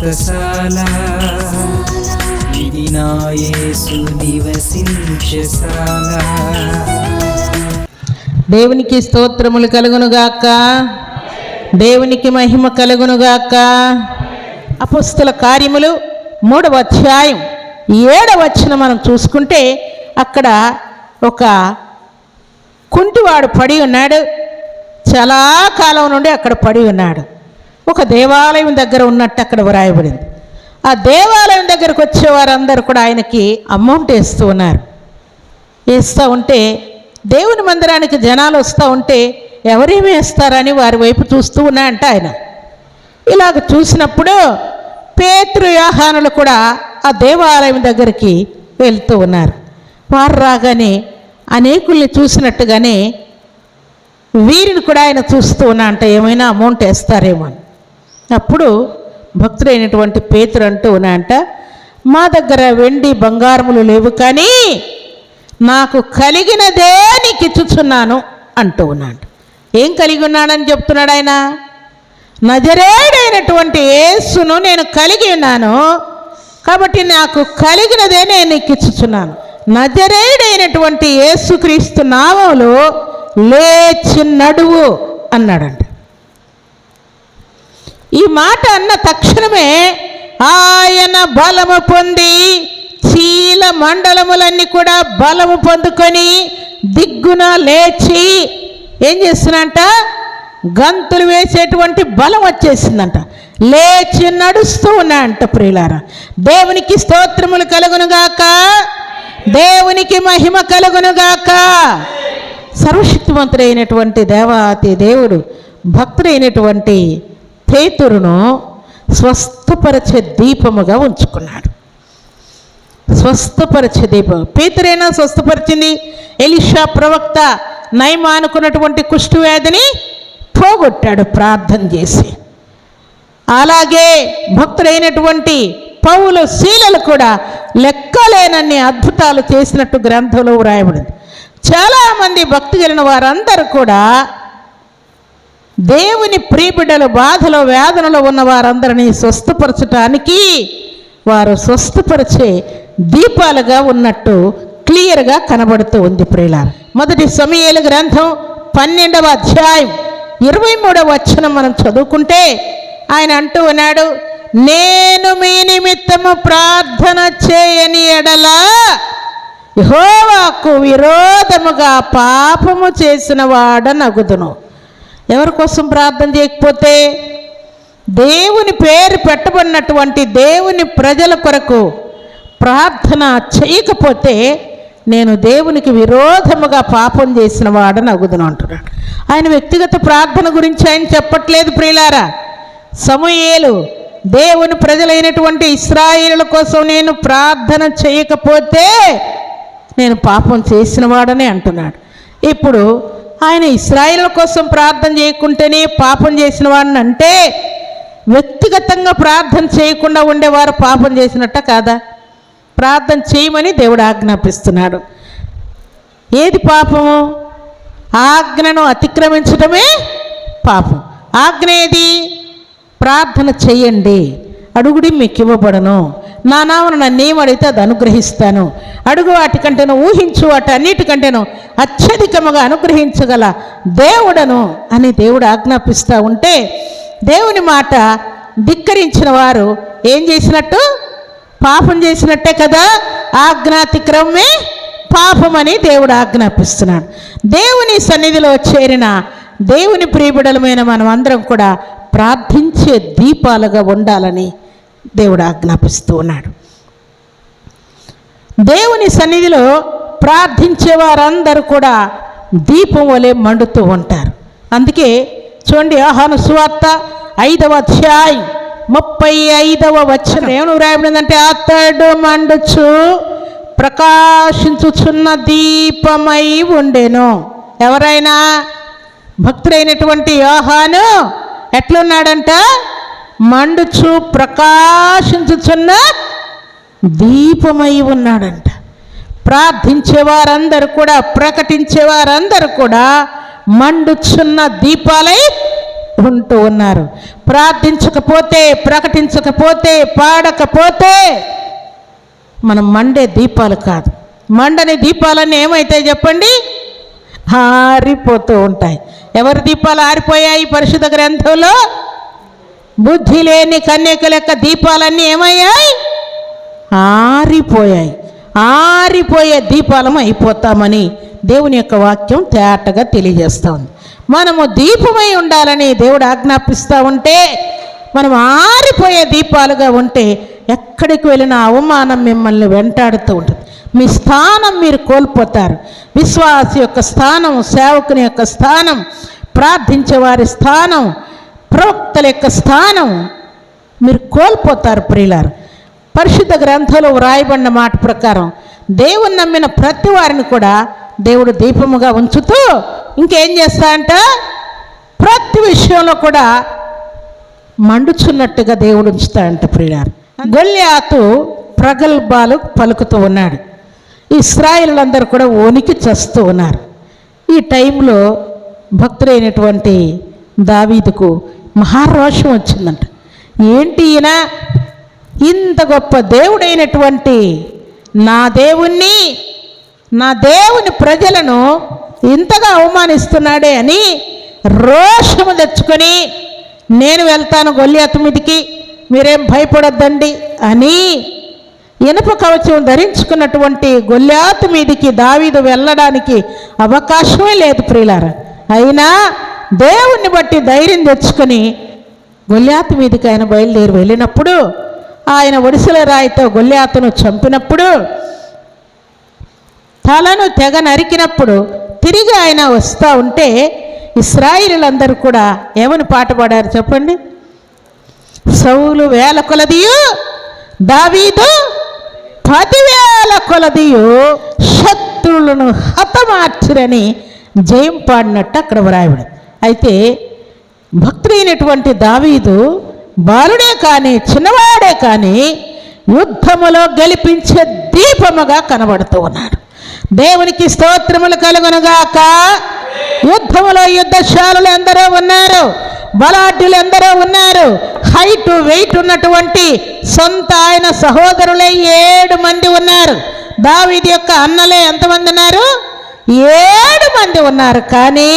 వ్రతశాల ఇది నా యేసు నివసించశాల దేవునికి స్తోత్రములు కలుగునుగాక దేవునికి మహిమ కలుగునుగాక అపుస్తుల కార్యములు మూడవ అధ్యాయం ఏడవ వచ్చిన మనం చూసుకుంటే అక్కడ ఒక కుంటివాడు పడి ఉన్నాడు. చాలా కాలం నుండి అక్కడ పడి ఉన్నాడు. ఒక దేవాలయం దగ్గర ఉన్నట్టు అక్కడ వ్రాయబడింది. ఆ దేవాలయం దగ్గరకు వచ్చే వారందరూ కూడా ఆయనకి అమౌంట్ వేస్తూ ఉన్నారు. వేస్తూ ఉంటే దేవుని మందిరానికి జనాలు వస్తూ ఉంటే ఎవరేమి వేస్తారని వారి వైపు చూస్తూ ఉన్నాయంట ఆయన. ఇలాగ చూసినప్పుడు పేతృ కూడా ఆ దేవాలయం దగ్గరికి వెళ్తూ ఉన్నారు. వారు రాగానే అనేకుల్ని చూసినట్టుగానే వీరిని కూడా ఆయన చూస్తూ ఉన్నా అంట ఏమైనా అమౌంట్ వేస్తారేమో అని. అప్పుడు భక్తుడైనటువంటి పేతురు అంటూ ఉన్నాంట మా దగ్గర వెండి బంగారములు లేవు కానీ నాకు కలిగినదే నీకు ఇచ్చుచున్నాను అంటూ ఉన్నాడు. ఏం కలిగి ఉన్నాడని చెప్తున్నాడు ఆయన? నజరేడైనటువంటి యేసును నేను కలిగి ఉన్నాను కాబట్టి నాకు కలిగినదే నేను నీకు ఇచ్చుచున్నాను. నజరేడైనటువంటి యేసుక్రీస్తు నామములో లేచి నడువు అన్నాడంట. ఈ మాట అన్న తక్షణమే ఆయన బలము పొంది చీల మండలములన్నీ కూడా బలము పొందుకొని దిగ్గున లేచి ఏం చేస్తున్నంట గంతులు వేసేటువంటి బలం వచ్చేసిందంట. లేచి నడుస్తూ ఉన్నాయంట ప్రియులారా. దేవునికి స్తోత్రములు కలుగునుగాక. దేవునికి మహిమ కలుగునుగాక. సర్వశక్తివంతుడైనటువంటి దేవాతి దేవుడు భక్తుడైనటువంటి పేతురును స్వస్థపరచే దీపముగా ఉంచుకున్నాడు. స్వస్థపరచే దీపం. పేతురైనా స్వస్థపరిచింది? ఎలిషా ప్రవక్త నయమ అనుకున్నటువంటి కుష్ఠవ్యాధిని పోగొట్టాడు ప్రార్థన చేసి. అలాగే భక్తుడైనటువంటి పౌలు శీలలు కూడా లెక్కలేనన్ని అద్భుతాలు చేసినట్టు గ్రంథంలో వ్రాయబడింది. చాలామంది భక్తి కలిగిన వారందరూ కూడా దేవుని ప్రీబిడ్డల బాధలో వేదనలో ఉన్న వారందరినీ స్వస్థపరచటానికి వారు స్వస్థపరిచే దీపాలుగా ఉన్నట్టు క్లియర్గా కనబడుతూ ఉంది ప్రియుల మొదటి సమయలు గ్రంథం పన్నెండవ అధ్యాయం ఇరవై మూడవ వచనం మనం చదువుకుంటే ఆయన అంటూ ఉన్నాడు నేను మీ నిమిత్తము ప్రార్థన చేయని ఎడలా యహోవాకు విరోధముగా పాపము చేసిన వాడనగుదును. ఎవరి కోసం ప్రార్థన చేయకపోతే? దేవుని పేరు పెట్టబడినటువంటి దేవుని ప్రజల కొరకు ప్రార్థన చేయకపోతే నేను దేవునికి విరోధముగా పాపం చేసిన వాడని అగుదను అంటున్నాడు. ఆయన వ్యక్తిగత ప్రార్థన గురించి ఆయన చెప్పట్లేదు ప్రియులారా. సమూయేలు దేవుని ప్రజలైనటువంటి ఇస్రాయిల కోసం నేను ప్రార్థన చేయకపోతే నేను పాపం చేసిన వాడని అంటున్నాడు. ఇప్పుడు ఆయన ఇస్రాయిల్ కోసం ప్రార్థన చేయకుంటేనే పాపం చేసిన వాడిని అంటే వ్యక్తిగతంగా ప్రార్థన చేయకుండా ఉండేవారు పాపం చేసినట్ట కాదా? ప్రార్థన చేయమని దేవుడు ఆజ్ఞాపిస్తున్నాడు. ఏది పాపము? ఆజ్ఞను అతిక్రమించడమే పాపం. ఆజ్ఞ ఏది? ప్రార్థన చేయండి. అడుగుడి మీకు ఇవ్వబడను నా నామను నన్ను అడిగితే అది అనుగ్రహిస్తాను. అడుగు వాటికంటేను ఊహించు వాటి అన్నిటికంటేను అత్యధికముగా అనుగ్రహించగల దేవుడను అని దేవుడు ఆజ్ఞాపిస్తూ ఉంటే దేవుని మాట ధిక్కరించిన వారు ఏం చేసినట్టు? పాపం చేసినట్టే కదా? ఆజ్ఞాతిక్రమే పాపమని దేవుడు ఆజ్ఞాపిస్తున్నాడు. దేవుని సన్నిధిలో చేరిన దేవుని ప్రియబిడలమైన మనం అందరం కూడా ప్రార్థించే దీపాలుగా ఉండాలని దేవుడు ఆజ్ఞాపిస్తూ ఉన్నాడు. దేవుని సన్నిధిలో ప్రార్థించే వారందరూ కూడా దీపం వలె మండుతూ ఉంటారు. అందుకే చూడండి ఆహాను సువార్త ఐదవ అధ్యాయం ముప్పై ఐదవ వచ్చిన ఏమను వ్రాయబడిందంటే అతడు మండుచు ప్రకాశించుచున్న దీపమై ఉండెను. ఎవరైనా భక్తుడైనటువంటి యోహాను ఎట్లున్నాడంట? మండుచు ప్రకాశించుచున్న దీపమై ఉన్నాడంట. ప్రార్థించే వారందరూ కూడా ప్రకటించేవారందరూ కూడా మండుచున్న దీపాలై ఉంటూ ఉన్నారు. ప్రార్థించకపోతే ప్రకటించకపోతే పాడకపోతే మనం మండే దీపాలు కాదు. మండని దీపాలన్నీ ఏమైతాయి చెప్పండి? ఆరిపోతూ ఉంటాయి. ఎవరి దీపాలు ఆరిపోయాయి? పరిశుద్ధ గ్రంథంలో? బుద్ధి లేని కన్యకల యొక్క దీపాలన్నీ ఏమయ్యాయి? ఆరిపోయాయి. ఆరిపోయే దీపాలం అయిపోతామని దేవుని యొక్క వాక్యం తేటగా తెలియజేస్తుంది. మనము దీపమై ఉండాలని దేవుడు ఆజ్ఞాపిస్తూ ఉంటే మనం ఆరిపోయే దీపాలుగా ఉంటే ఎక్కడికి వెళ్ళిన అవమానం మిమ్మల్ని వెంటాడుతూ ఉంటుంది. మీ స్థానం మీరు కోల్పోతారు. విశ్వాస యొక్క స్థానం సేవకుని యొక్క స్థానం ప్రార్థించే వారి స్థానం ప్రవక్తల యొక్క స్థానం. మీరు కోల్పోతారు ప్రియులారు. పరిశుద్ధ గ్రంథంలో వ్రాయబడిన మాట ప్రకారం దేవుని నమ్మిన ప్రతి వారిని కూడా దేవుడు దీపముగా ఉంచుతూ ఇంకేం చేస్తా అంట ప్రతి విషయంలో కూడా మండుచున్నట్టుగా దేవుడు ఉంచుతాడంట ప్రియులారు. గొల్యాతు ప్రగల్భాలు పలుకుతూ ఉన్నాడు. ఇస్రాయిలందరూ కూడా ఉనికి చస్తూ ఉన్నారు. ఈ టైంలో భక్తులైనటువంటి దావీదుకు మహారోషం వచ్చిందంట. ఏంటి ఈయన? ఇంత గొప్ప దేవుడైనటువంటి నా దేవుణ్ణి నా దేవుని ప్రజలను ఇంతగా అవమానిస్తున్నాడే అని రోషము తెచ్చుకొని నేను వెళ్తాను గొల్లియాతు మీదికి మీరేం భయపడొద్దండి అని ఇనుప కవచం ధరించుకున్నటువంటి గొల్లాతు మీదికి దావీదు వెళ్ళడానికి అవకాశమే లేదు ప్రియులారా. అయినా దేవుణ్ణి బట్టి ధైర్యం తెచ్చుకొని గొల్లాతు మీదకి ఆయన బయలుదేరి వెళ్ళినప్పుడు ఆయన ఒడిసెల రాయితో గొల్లాతును చంపినప్పుడు తలను తెగ నరికినప్పుడు తిరిగి ఆయన వస్తూ ఉంటే ఇస్రాయిలందరూ కూడా ఏమని పాట పాడారు చెప్పండి? సౌలు వేల కొలదియు దావీదు పదివేల కొలదియు శత్రువులను హతమార్చిరని జయం పాడినట్టు అక్కడ వ్రాయబడింది. అయితే భక్తుడైనటువంటి దావీదు బాలుడే కానీ చిన్నవాడే కానీ యుద్ధములో గెలిపించే దీపముగా కనబడుతూ ఉన్నాడు. దేవునికి స్తోత్రములు కలుగునుగాక. యుద్ధములో యుద్ధశాలులు ఎందరో ఉన్నారు బలాఢ్యులు ఎందరో ఉన్నారు. హైట్ వెయిట్ ఉన్నటువంటి సొంత ఆయన సహోదరులే ఏడు మంది ఉన్నారు. దావీది యొక్క అన్నలే ఎంతమంది ఉన్నారు? ఏడు మంది ఉన్నారు. కానీ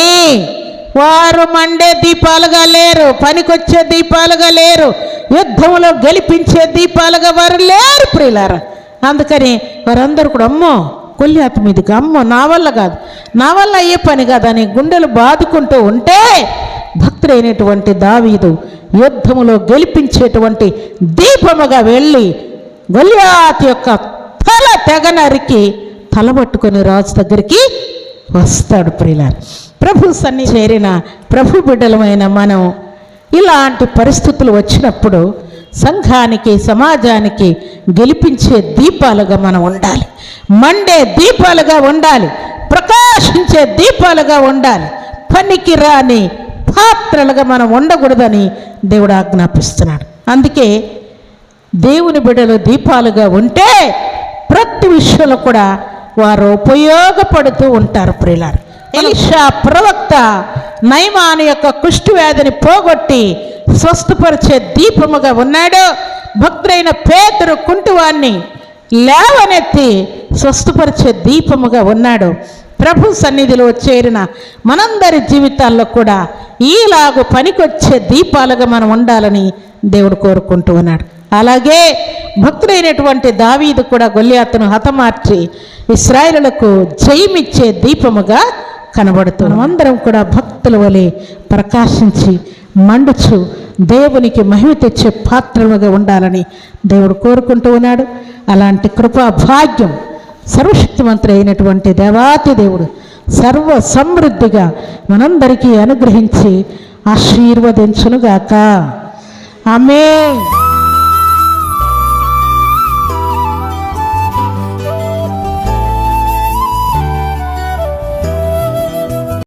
వారు మండే దీపాలుగా లేరు పనికొచ్చే దీపాలుగా లేరు యుద్ధంలో గెలిపించే దీపాలుగా వారు లేరు ప్రియులారా. అందుకని వారందరూ కూడా అమ్మో కొల్లాత మీదకి అమ్మో నా వల్ల కాదు నా వల్ల అయ్యే పని కాదని గుండెలు బాదుకుంటూ ఉంటే భక్తుడైనటువంటి దావీదు యుద్ధములో గెలిపించేటువంటి దీపముగా వెళ్ళి గొల్యాత్ యొక్క తల తెగ నరికి తలబట్టుకొని రాజు దగ్గరికి వస్తాడు ప్రియులారు. ప్రభు సన్ని చేరిన ప్రభు బిడ్డలమైన మనం ఇలాంటి పరిస్థితులు వచ్చినప్పుడు సంఘానికి సమాజానికి గెలిపించే దీపాలుగా మనం ఉండాలి. మండే దీపాలుగా ఉండాలి. ప్రకాశించే దీపాలుగా ఉండాలి. పనికి రాని పాత్రలుగా మనం ఉండకూడదని దేవుడు ఆజ్ఞాపిస్తున్నాడు. అందుకే దేవుని బిడ్డలు దీపాలుగా ఉంటే ప్రతి విషయంలో కూడా వారు ఉపయోగపడుతూ ఉంటారు ప్రియులారు. ఎలిషా ప్రవక్త నయమాను యొక్క కుష్టి వ్యాధిని పోగొట్టి స్వస్థపరిచే దీపముగా ఉన్నాడు. భక్తుడైన పేదరు కుంటువాన్ని లేవనెత్తి స్వస్థపరిచే దీపముగా ఉన్నాడు. ప్రభు సన్నిధిలో చేరిన మనందరి జీవితాల్లో కూడా ఈలాగు పనికొచ్చే దీపాలుగా మనం ఉండాలని దేవుడు కోరుకుంటూ ఉన్నాడు. అలాగే భక్తుడైనటువంటి దావీదు కూడా గొల్లియాతను హతమార్చి ఇస్రాయేలులకు జయమిచ్చే దీపముగా కనబడుతూ అందరం కూడా భక్తుల వలె ప్రకాశించి మండుచు దేవునికి మహిమ తెచ్చే పాత్రలుగా ఉండాలని దేవుడు కోరుకుంటూ ఉన్నాడు. అలాంటి కృపా భాగ్యం సర్వశక్తిమంతుడు అయినటువంటి దేవాతి దేవుడు సర్వ సమృద్ధిగా మనందరికీ అనుగ్రహించి ఆశీర్వదించునుగాక. ఆమె